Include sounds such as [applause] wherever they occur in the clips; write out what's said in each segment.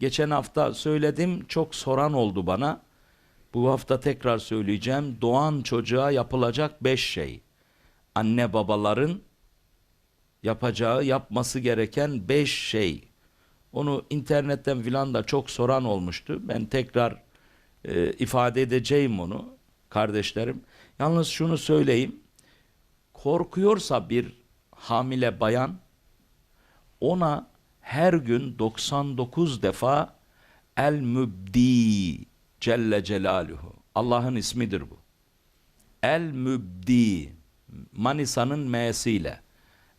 Geçen hafta söyledim çok soran oldu bana. Bu hafta tekrar söyleyeceğim. Doğan çocuğa yapılacak beş şey. Anne babaların yapacağı, yapması gereken beş şey. Onu internetten filan da çok soran olmuştu. Ben tekrar e, ifade edeceğim onu kardeşlerim. Yalnız şunu söyleyeyim. Korkuyorsa bir hamile bayan ona her gün 99 defa El Mübdi Celle Celaluhu. Allah'ın ismidir bu. El Mübdi Manisa'nın M'siyle.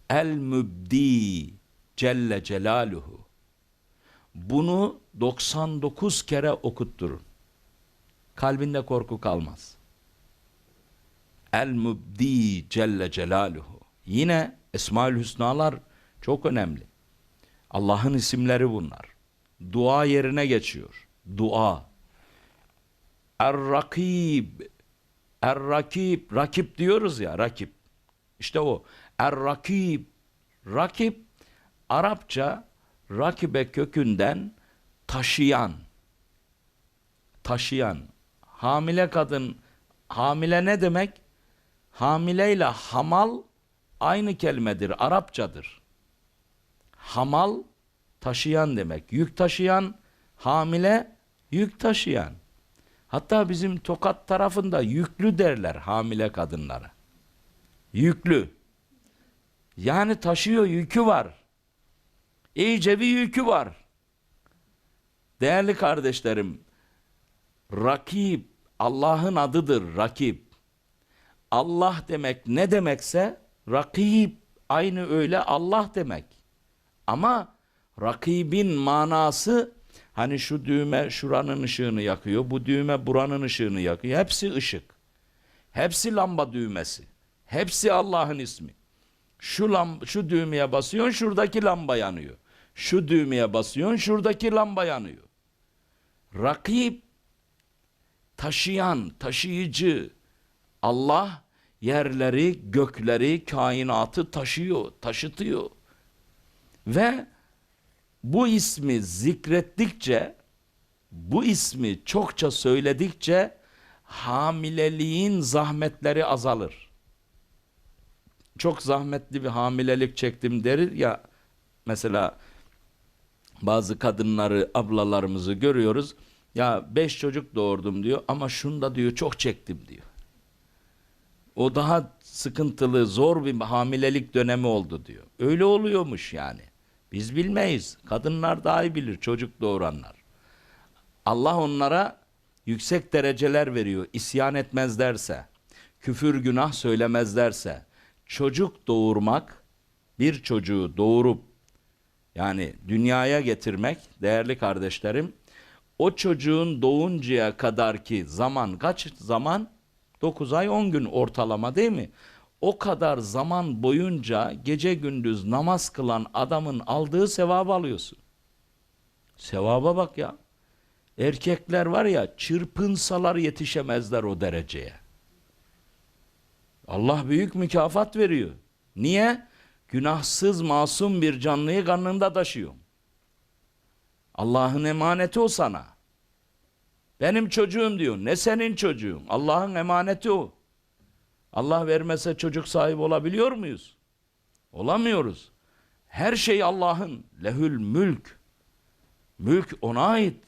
El Mübdi Celle Celaluhu. Bunu 99 kere okutturun. Kalbinde korku kalmaz. El Mübdi Celle Celaluhu. Yine Esmaül Hüsnalar çok önemli. Allah'ın isimleri bunlar. Dua yerine geçiyor. Dua. Er-Rakib. Er-Rakib. Rakip diyoruz ya rakip. İşte o. Er-Rakib. Rakip Arapça rakibe kökünden taşıyan. Taşıyan. Hamile kadın hamile ne demek? Hamileyle hamal aynı kelimedir. Arapçadır. Hamal taşıyan demek. Yük taşıyan, hamile yük taşıyan. Hatta bizim Tokat tarafında yüklü derler hamile kadınlara. Yüklü. Yani taşıyor yükü var. İyice bir yükü var. Değerli kardeşlerim, rakip Allah'ın adıdır rakip. Allah demek ne demekse rakip aynı öyle Allah demek. Ama rakibin manası hani şu düğme şuranın ışığını yakıyor, bu düğme buranın ışığını yakıyor. Hepsi ışık. Hepsi lamba düğmesi. Hepsi Allah'ın ismi. Şu lam şu düğmeye basıyorsun şuradaki lamba yanıyor. Şu düğmeye basıyorsun şuradaki lamba yanıyor. Rakip taşıyan, taşıyıcı Allah yerleri, gökleri, kainatı taşıyor, taşıtıyor. Ve bu ismi zikrettikçe, bu ismi çokça söyledikçe hamileliğin zahmetleri azalır. Çok zahmetli bir hamilelik çektim derir ya mesela bazı kadınları, ablalarımızı görüyoruz. Ya beş çocuk doğurdum diyor ama şunda diyor çok çektim diyor. O daha sıkıntılı, zor bir hamilelik dönemi oldu diyor. Öyle oluyormuş yani. Biz bilmeyiz. Kadınlar daha iyi bilir, çocuk doğuranlar. Allah onlara yüksek dereceler veriyor. İsyan etmezlerse, küfür günah söylemezlerse, çocuk doğurmak, bir çocuğu doğurup yani dünyaya getirmek değerli kardeşlerim, o çocuğun doğuncaya kadar ki zaman kaç zaman? 9 ay 10 gün ortalama değil mi? O kadar zaman boyunca gece gündüz namaz kılan adamın aldığı sevabı alıyorsun. Sevaba bak ya. Erkekler var ya çırpınsalar yetişemezler o dereceye. Allah büyük mükafat veriyor. Niye? Günahsız masum bir canlıyı karnında taşıyor. Allah'ın emaneti o sana. Benim çocuğum diyor. Ne senin çocuğun? Allah'ın emaneti o. Allah vermese çocuk sahibi olabiliyor muyuz? Olamıyoruz. Her şey Allah'ın. Lehül mülk. Mülk ona ait.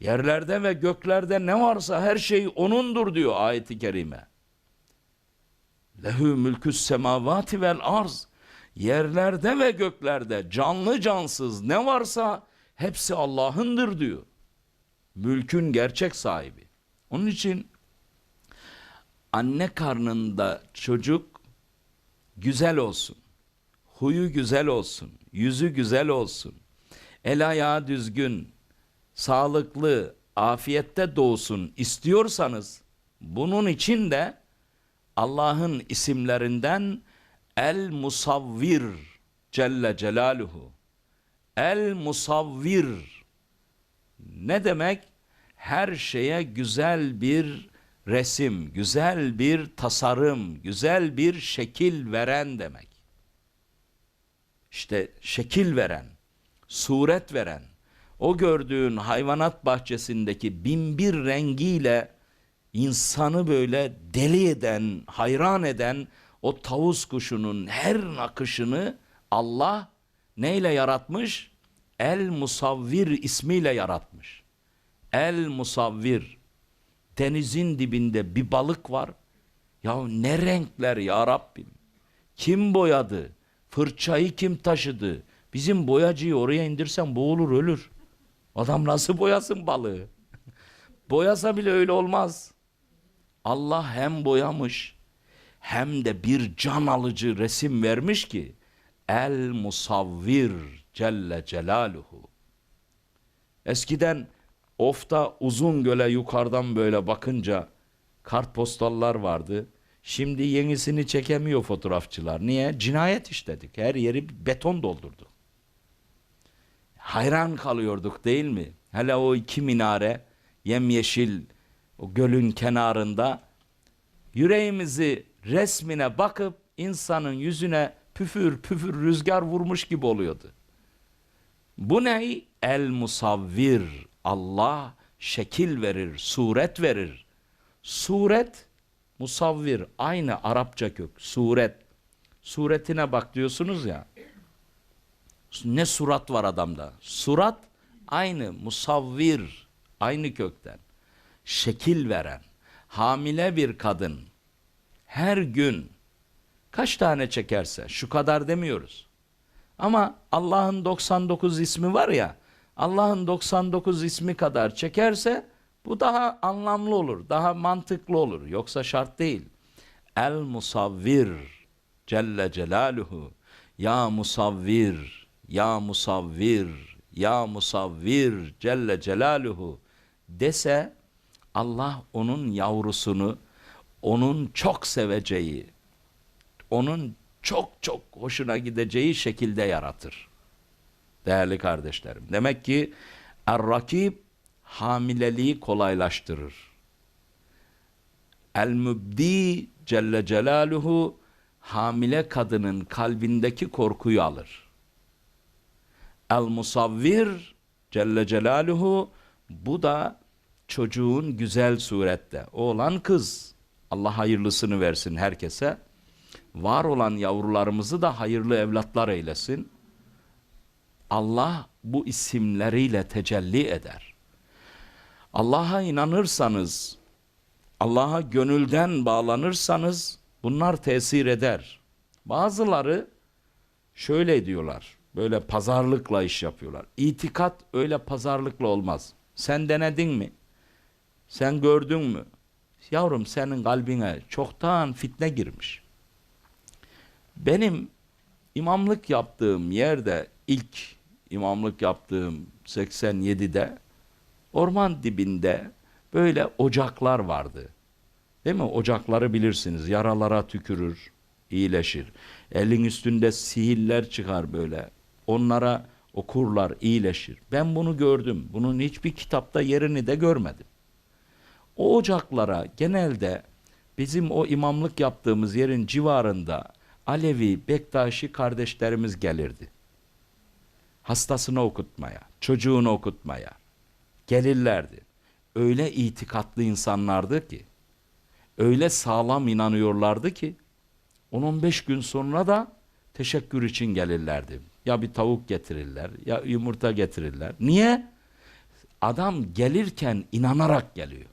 Yerlerde ve göklerde ne varsa her şey O'nundur diyor ayeti kerime. Lehü mülküs semavati vel arz. Yerlerde ve göklerde canlı cansız ne varsa hepsi Allah'ındır diyor. Mülkün gerçek sahibi. Onun için anne karnında çocuk güzel olsun. Huyu güzel olsun. Yüzü güzel olsun. El ayağı düzgün, sağlıklı, afiyette doğsun istiyorsanız bunun için de Allah'ın isimlerinden El Musavvir Celle Celaluhu. El Musavvir ne demek? Her şeye güzel bir resim, güzel bir tasarım, güzel bir şekil veren demek. İşte şekil veren, suret veren, o gördüğün hayvanat bahçesindeki binbir rengiyle insanı böyle deli eden, hayran eden o tavus kuşunun her nakışını Allah neyle yaratmış? El Musavvir ismiyle yaratmış. El Musavvir. Denizin dibinde bir balık var. Ya ne renkler ya Rabbim. Kim boyadı? Fırçayı kim taşıdı? Bizim boyacıyı oraya indirsen boğulur ölür. Adam nasıl boyasın balığı? [laughs] Boyasa bile öyle olmaz. Allah hem boyamış hem de bir can alıcı resim vermiş ki El Musavvir Celle Celaluhu. Eskiden Of'ta uzun göle yukarıdan böyle bakınca kartpostallar vardı. Şimdi yenisini çekemiyor fotoğrafçılar. Niye? Cinayet işledik. Her yeri beton doldurduk. Hayran kalıyorduk değil mi? Hele o iki minare yemyeşil o gölün kenarında yüreğimizi resmine bakıp insanın yüzüne püfür püfür rüzgar vurmuş gibi oluyordu. Bu ne? El musavvir. Allah şekil verir, suret verir. Suret, musavvir aynı Arapça kök. Suret. Suretine bak diyorsunuz ya. Ne surat var adamda? Surat aynı musavvir. Aynı kökten. Şekil veren. Hamile bir kadın her gün kaç tane çekerse şu kadar demiyoruz. Ama Allah'ın 99 ismi var ya Allah'ın 99 ismi kadar çekerse bu daha anlamlı olur, daha mantıklı olur. Yoksa şart değil. El musavvir Celle Celaluhu Ya musavvir Ya musavvir Ya musavvir Celle Celaluhu dese Allah onun yavrusunu onun çok seveceği onun çok çok hoşuna gideceği şekilde yaratır. Değerli kardeşlerim. Demek ki Er-Rakib hamileliği kolaylaştırır. El-Mübdi Celle Celaluhu hamile kadının kalbindeki korkuyu alır. El-Musavvir Celle Celaluhu bu da çocuğun güzel surette. Oğlan kız. Allah hayırlısını versin herkese. Var olan yavrularımızı da hayırlı evlatlar eylesin. Allah bu isimleriyle tecelli eder. Allah'a inanırsanız, Allah'a gönülden bağlanırsanız bunlar tesir eder. Bazıları şöyle diyorlar, böyle pazarlıkla iş yapıyorlar. İtikat öyle pazarlıkla olmaz. Sen denedin mi? Sen gördün mü? Yavrum senin kalbine çoktan fitne girmiş. Benim imamlık yaptığım yerde ilk imamlık yaptığım 87'de orman dibinde böyle ocaklar vardı. Değil mi? Ocakları bilirsiniz. Yaralara tükürür, iyileşir. Elin üstünde sihirler çıkar böyle. Onlara okurlar, iyileşir. Ben bunu gördüm. Bunun hiçbir kitapta yerini de görmedim. O ocaklara genelde bizim o imamlık yaptığımız yerin civarında Alevi, Bektaşi kardeşlerimiz gelirdi. Hastasını okutmaya, çocuğunu okutmaya gelirlerdi. Öyle itikatlı insanlardı ki, öyle sağlam inanıyorlardı ki, 10-15 gün sonra da teşekkür için gelirlerdi. Ya bir tavuk getirirler, ya yumurta getirirler. Niye? Adam gelirken inanarak geliyor.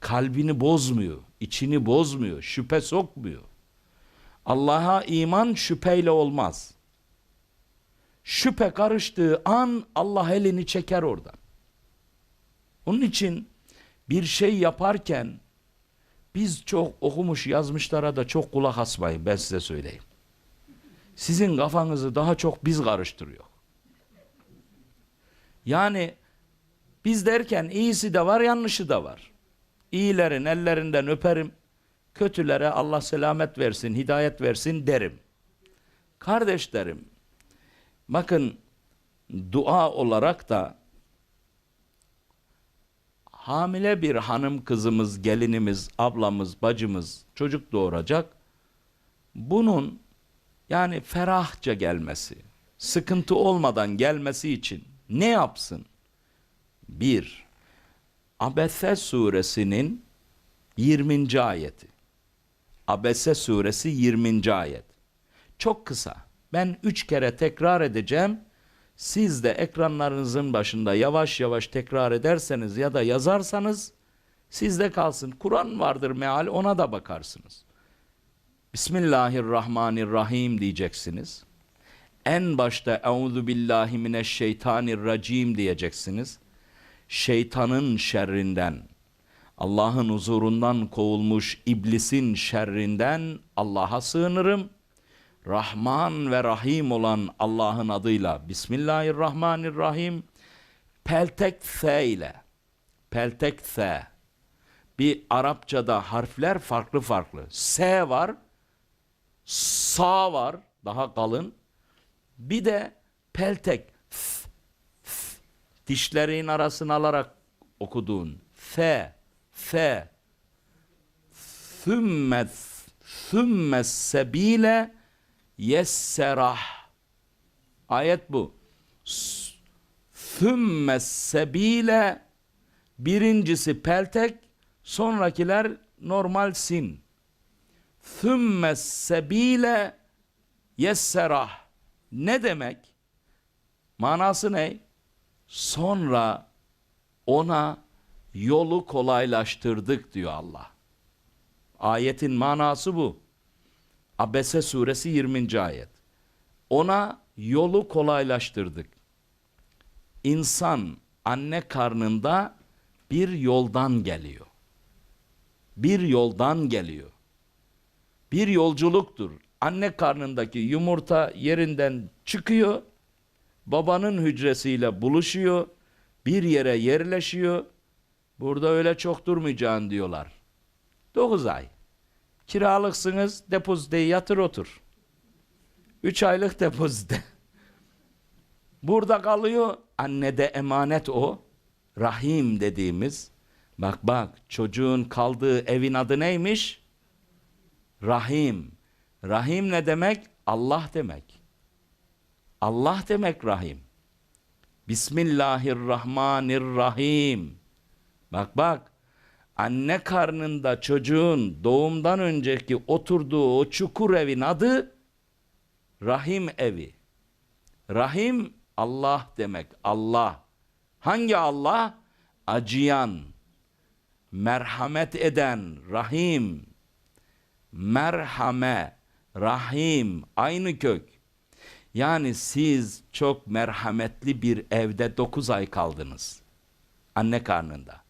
Kalbini bozmuyor, içini bozmuyor, şüphe sokmuyor. Allah'a iman şüpheyle olmaz. Şüphe karıştığı an Allah elini çeker oradan. Onun için bir şey yaparken biz çok okumuş yazmışlara da çok kulak asmayın ben size söyleyeyim. Sizin kafanızı daha çok biz karıştırıyor. Yani biz derken iyisi de var yanlışı da var. İyilerin ellerinden öperim. Kötülere Allah selamet versin, hidayet versin derim. Kardeşlerim, bakın dua olarak da hamile bir hanım kızımız, gelinimiz, ablamız, bacımız çocuk doğuracak. Bunun yani ferahça gelmesi, sıkıntı olmadan gelmesi için Ne yapsın? Bir, Abese suresinin 20. ayeti. Abese suresi 20. ayet. Çok kısa. Ben üç kere tekrar edeceğim. Siz de ekranlarınızın başında yavaş yavaş tekrar ederseniz ya da yazarsanız sizde kalsın. Kur'an vardır meal ona da bakarsınız. Bismillahirrahmanirrahim diyeceksiniz. En başta Euzu billahi mineşşeytanirracim diyeceksiniz. Şeytanın şerrinden, Allah'ın huzurundan kovulmuş iblisin şerrinden Allah'a sığınırım. Rahman ve Rahim olan Allah'ın adıyla Bismillahirrahmanirrahim. Peltek S ile. Peltek S. Bir Arapçada harfler farklı farklı. S var. Sa var. Daha kalın. Bir de peltek. F, f, dişlerin arasını alarak okuduğun. F. F. Thümme thümme sebile yesserah. Ayet bu. S- Thümme sebile birincisi peltek, sonrakiler normal sin. Thümme sebile yesserah. Ne demek? Manası ne? Sonra ona yolu kolaylaştırdık diyor Allah. Ayetin manası bu. Abese suresi 20. ayet. Ona yolu kolaylaştırdık. İnsan anne karnında bir yoldan geliyor. Bir yoldan geliyor. Bir yolculuktur. Anne karnındaki yumurta yerinden çıkıyor. Babanın hücresiyle buluşuyor. Bir yere yerleşiyor. Burada öyle çok durmayacaksın diyorlar. 9 ay. Kiralıksınız, depoziteyi yatır otur. 3 aylık depozite. Burada kalıyor. Annede emanet o. Rahim dediğimiz. Bak bak çocuğun kaldığı evin adı neymiş? Rahim. Rahim ne demek? Allah demek. Allah demek Rahim. Bismillahirrahmanirrahim. Bak bak. Anne karnında çocuğun doğumdan önceki oturduğu o çukur evin adı Rahim evi. Rahim Allah demek. Allah. Hangi Allah? Acıyan, merhamet eden, rahim, merhame, rahim, aynı kök. Yani siz çok merhametli bir evde 9 ay kaldınız. Anne karnında.